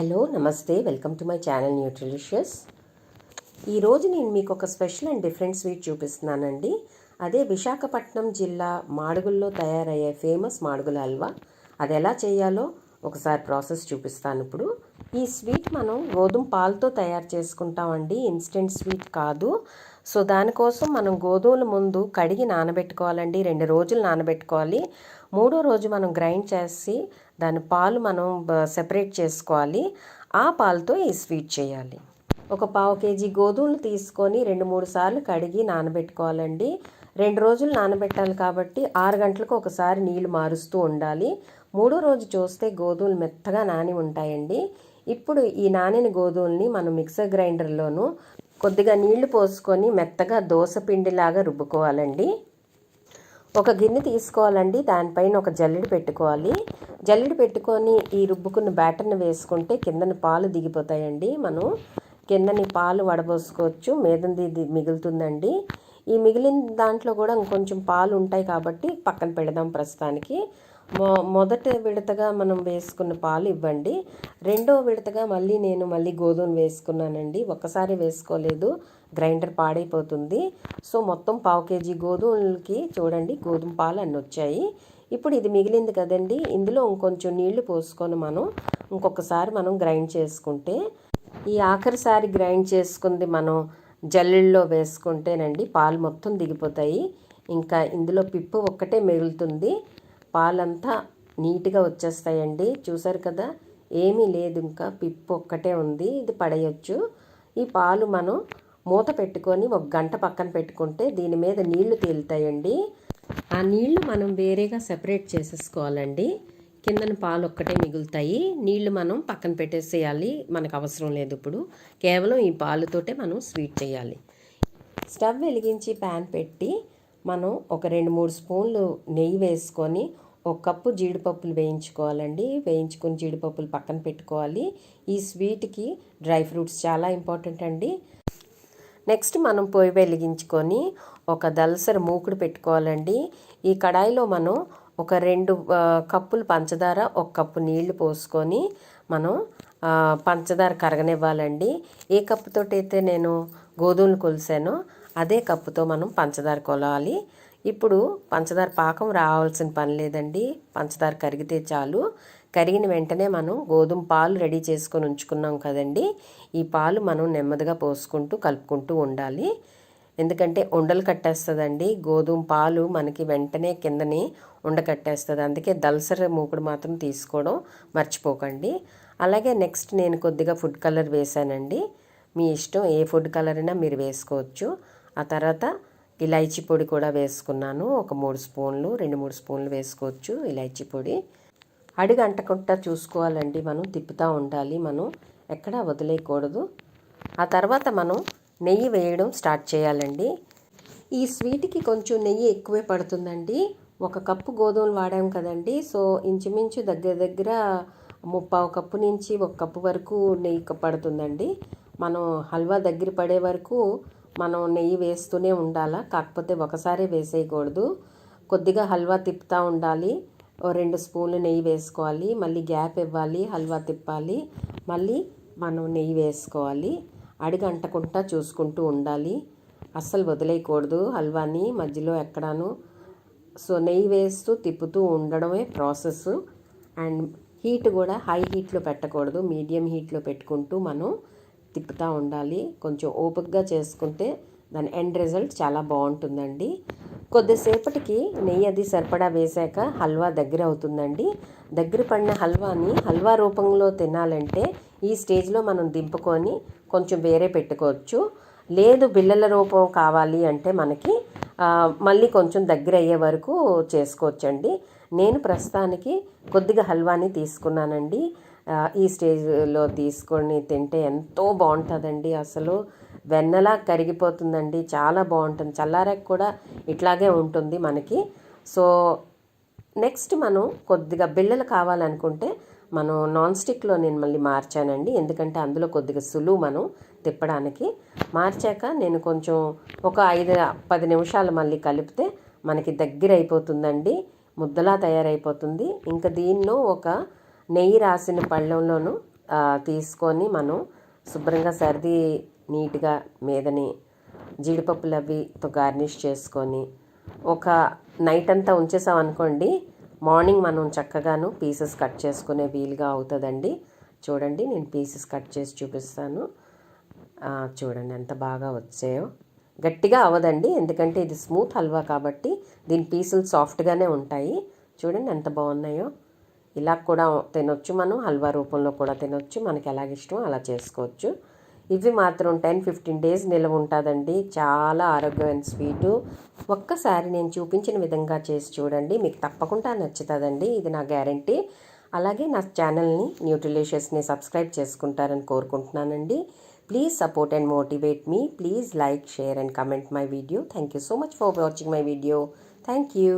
Hello నమస్తే. Welcome to my channel nutrilicious ఈరోజు నేను మీకు ఒక స్పెషల్ అండ్ డిఫరెంట్ స్వీట్ చూపిస్తున్నానండి. అదే విశాఖపట్నం జిల్లా మాడుగుల్లో తయారయ్యే ఫేమస్ మాడుగుల హల్వా. అది ఎలా చేయాలో ఒకసారి ప్రాసెస్ చూపిస్తాను ఇప్పుడు. ఈ స్వీట్ మనం గోధుమ పాలతో తయారు చేసుకుంటామండి. ఇన్స్టెంట్ స్వీట్ కాదు. సో దానికోసం మనం గోధుమల ముందు కడిగి నానబెట్టుకోవాలండి. రెండు రోజులు నానబెట్టుకోవాలి. మూడో రోజు మనం గ్రైండ్ చేసి దాని పాలు మనం సెపరేట్ చేసుకోవాలి. ఆ పాలతో ఈ స్వీట్ చేయాలి. ఒక పావు కేజీ గోధుమలు తీసుకొని రెండు మూడు సార్లు కడిగి నానబెట్టుకోవాలండి. రెండు రోజులు నానబెట్టాలి కాబట్టి ఆరు గంటలకు ఒకసారి నీళ్ళు మారుస్తూ ఉండాలి. మూడో రోజు చూస్తే గోధుమలు మెత్తగా నాని ఉంటాయండి. ఇప్పుడు ఈ నానిన గోధుమల్ని మనం మిక్సర్ గ్రైండర్లోను కొద్దిగా నీళ్ళు పోసుకొని మెత్తగా దోశ పిండిలాగా రుబ్బుకోవాలండి. ఒక గిన్నె తీసుకోవాలండి. దానిపైన ఒక జల్లెడ పెట్టుకోవాలి. జల్లెడ పెట్టుకొని ఈ రుబ్బుకున్న బ్యాటర్ని వేసుకుంటే కిందని పాలు దిగిపోతాయండి. మనం కిందని పాలు వడబోసుకోవచ్చు. మీదంది మిగులుతుందండి. ఈ మిగిలిన దాంట్లో కూడా ఇంకొంచెం పాలు ఉంటాయి కాబట్టి పక్కన పెడదాం ప్రస్తుతానికి. మొ మొదట విడతగా మనం వేసుకున్న పాలు ఇవ్వండి. రెండో విడతగా మళ్ళీ నేను మళ్ళీ గోధుమ వేసుకున్నానండి. ఒక్కసారి వేసుకోలేదు. గ్రైండర్ పాడైపోతుంది. సో మొత్తం పావు కేజీ గోధుమలకి చూడండి గోధుమ పాలు అన్నీ వచ్చాయి ఇప్పుడు ఇది మిగిలింది కదండి. ఇందులో ఇంకొంచెం నీళ్ళు పోసుకొని మనం ఇంకొకసారి మనం గ్రైండ్ చేసుకుంటే ఈ ఆఖరిసారి గ్రైండ్ చేసుకుంది మనం జల్లెల్లో వేసుకుంటేనండి పాలు మొత్తం దిగిపోతాయి. ఇంకా ఇందులో పిప్పు ఒక్కటే మిగులుతుంది. పాలంతా నీట్గా వచ్చేస్తాయండి. చూసారు కదా? ఏమీ లేదు ఇంకా. పిప్పు ఒక్కటే ఉంది. ఇది పడేయచ్చు. ఈ పాలు మనం మూత పెట్టుకొని ఒక గంట పక్కన పెట్టుకుంటే దీని మీద నీళ్ళు తేలుతాయండి. ఆ నీళ్ళు మనం వేరేగా సెపరేట్ చేసేసుకోవాలండి. కిందన పాలు ఒక్కటే మిగులుతాయి. నీళ్ళు మనం పక్కన పెట్టేసేయాలి. మనకు అవసరం లేదు ఇప్పుడు. కేవలం ఈ పాలుతోటే మనం స్వీట్ చేయాలి. స్టవ్ వెలిగించి ప్యాన్ పెట్టి మనం ఒక రెండు మూడు స్పూన్లు నెయ్యి వేసుకొని ఒక కప్పు జీడిపప్పులు వేయించుకోవాలండి. వేయించుకుని జీడిపప్పులు పక్కన పెట్టుకోవాలి. ఈ స్వీట్కి డ్రై ఫ్రూట్స్ చాలా ఇంపార్టెంట్ అండి. నెక్స్ట్ మనం పొయ్యి వెలిగించుకొని ఒక దలసర మూకుడు పెట్టుకోవాలండి. ఈ కడాయిలో మనం ఒక రెండు కప్పులు పంచదార ఒక కప్పు నీళ్ళు పోసుకొని మనం పంచదార కరగనివ్వాలండి. ఏ కప్పుతో అయితే నేను గోధుమలు కొలిసానో అదే కప్పుతో మనం పంచదార కొలవాలి ఇప్పుడు పంచదార పాకం రావాల్సిన పని లేదండి. పంచదార కరిగితే చాలు. కరిగిన వెంటనే మనం గోధుమ పాలు రెడీ చేసుకొని ఉంచుకున్నాం కదండి. ఈ పాలు మనం నెమ్మదిగా పోసుకుంటూ కలుపుకుంటూ ఉండాలి. ఎందుకంటే ఉండలు కట్టేస్తుందండి. గోధుమ పాలు మనకి వెంటనే కిందని ఉండకట్టేస్తుంది అందుకే దల్సర మూకుడు మాత్రం తీసుకోవడం మర్చిపోకండి. అలాగే నెక్స్ట్ నేను కొద్దిగా ఫుడ్ కలర్ వేసానండి మీ ఇష్టం ఏ ఫుడ్ కలర్ అయినా మీరు వేసుకోవచ్చు. ఆ తర్వాత ఇలాచీ పొడి కూడా వేసుకున్నాను. ఒక మూడు స్పూన్లు రెండు మూడు స్పూన్లు వేసుకోవచ్చు ఇలాచీ పొడి. అడుగు అంటకుండా చూసుకోవాలండి మనం. తిప్పుతూ ఉండాలి మనం. ఎక్కడా వదిలేయకూడదు. ఆ తర్వాత మనం నెయ్యి వేయడం స్టార్ట్ చేయాలండి. ఈ స్వీట్కి కొంచెం నెయ్యి ఎక్కువే పడుతుందండి. ఒక కప్పు గోధుమలు వాడాం కదండి. సో ఇంచుమించు దగ్గర దగ్గర ముప్పావు కప్పు నుంచి ఒక కప్పు వరకు నెయ్యి పడుతుందండి. మనం హల్వా దగ్గర పడే వరకు మనం నెయ్యి వేస్తూనే ఉండాలా? కాకపోతే ఒకసారి వేసేయకూడదు. కొద్దిగా హల్వా తిప్పుతూ ఉండాలి. ఓ రెండు స్పూన్లు నెయ్యి వేసుకోవాలి. మళ్ళీ గ్యాప్ ఇవ్వాలి హల్వా తిప్పాలి. మళ్ళీ మనం నెయ్యి వేసుకోవాలి. అడిగి అంటకుండా చూసుకుంటూ ఉండాలి. అస్సలు వదిలేయకూడదు. హల్వాని మధ్యలో ఎక్కడాను. సో నెయ్యి వేస్తూ తిప్పుతూ ఉండడమే ప్రాసెస్. అండ్ హీట్ కూడా హై హీట్లో పెట్టకూడదు. మీడియం హీట్లో పెట్టుకుంటూ మనం తిప్పుతూ ఉండాలి. కొంచెం ఓపికగా చేసుకుంటే దాని ఎండ్ రిజల్ట్ చాలా బాగుంటుందండి. కొద్దిసేపటికి నెయ్యి అది సరిపడా వేశాక హల్వా దగ్గర అవుతుందండి. దగ్గర పడిన హల్వాని హల్వా రూపంలో తినాలంటే ఈ స్టేజ్లో మనం దింపుకొని కొంచెం వేరే పెట్టుకోవచ్చు. లేదు బిళ్ళల రూపం కావాలి అంటే మనకి మళ్ళీ కొంచెం దగ్గర అయ్యే వరకు చేసుకోవచ్చండి. నేను ప్రస్తుతానికి కొద్దిగా హల్వాని తీసుకున్నానండి. ఈ స్టేజ్లో తీసుకొని తింటే ఎంతో బాగుంటుందండి అసలు. వెన్నలా కరిగిపోతుందండి చాలా బాగుంటుంది. చల్లారాక కూడా ఇట్లాగే ఉంటుంది మనకి. సో నెక్స్ట్ మనం కొద్దిగా బిళ్ళలు కావాలనుకుంటే మనం నాన్ స్టిక్లో నేను మళ్ళీ మార్చానండి. ఎందుకంటే అందులో కొద్దిగా సులువు మనం తిప్పడానికి. మార్చాక నేను కొంచెం ఒక ఐదు పది నిమిషాలు మళ్ళీ కలిపితే మనకి దగ్గర అయిపోతుందండి. ముద్దలా తయారైపోతుంది. ఇంకా దీనిలో ఒక నెయ్యి రాసిన పళ్ళెంలోను తీసుకొని మనం శుభ్రంగా సర్ది నీట్గా మీదని జీడిపప్పులు అవితో గార్నిష్ చేసుకొని ఒక నైట్ అంతా ఉంచేసాం అనుకోండి మార్నింగ్ మనం చక్కగాను పీసెస్ కట్ చేసుకునే వీలుగా అవుతుందండి. చూడండి నేను పీసెస్ కట్ చేసి చూపిస్తాను. చూడండి ఎంత బాగా వచ్చాయో. గట్టిగా అవ్వదండి ఎందుకంటే ఇది స్మూత్ హల్వా కాబట్టి దీని పీసులు సాఫ్ట్గానే ఉంటాయి. చూడండి ఎంత బాగున్నాయో. ఇలా కూడా తినొచ్చు మనం హల్వా రూపంలో కూడా తినొచ్చు మనకి ఎలాగ ఇష్టమో అలా చేసుకోవచ్చు. ఇవి మాత్రం టెన్ ఫిఫ్టీన్ డేస్ నిల్వ ఉంటుందండి. చాలా ఆరోగ్యమైన స్వీటు. ఒక్కసారి నేను చూపించిన విధంగా చేసి చూడండి. మీకు తప్పకుండా నచ్చుతుందండి. ఇది నా గ్యారంటీ. అలాగే నా ఛానల్ని న్యూట్రిలిషియస్ని సబ్స్క్రైబ్ చేసుకుంటారని కోరుకుంటున్నానండి. Please support and motivate me. Please like share and comment my video. Thank you so much for watching my video. Thank you.